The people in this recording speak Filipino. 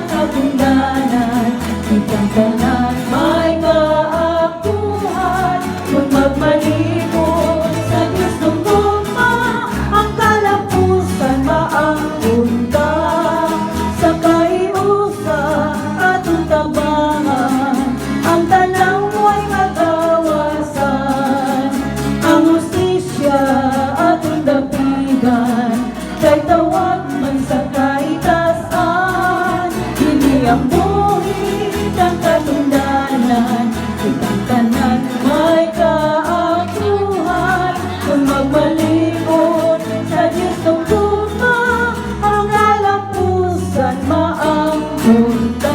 Thao. ang buhit katundanan Ibang tanan may kaakyuhan Kung magmalibot sa Diyos ng tuma Ang alapusan maang punta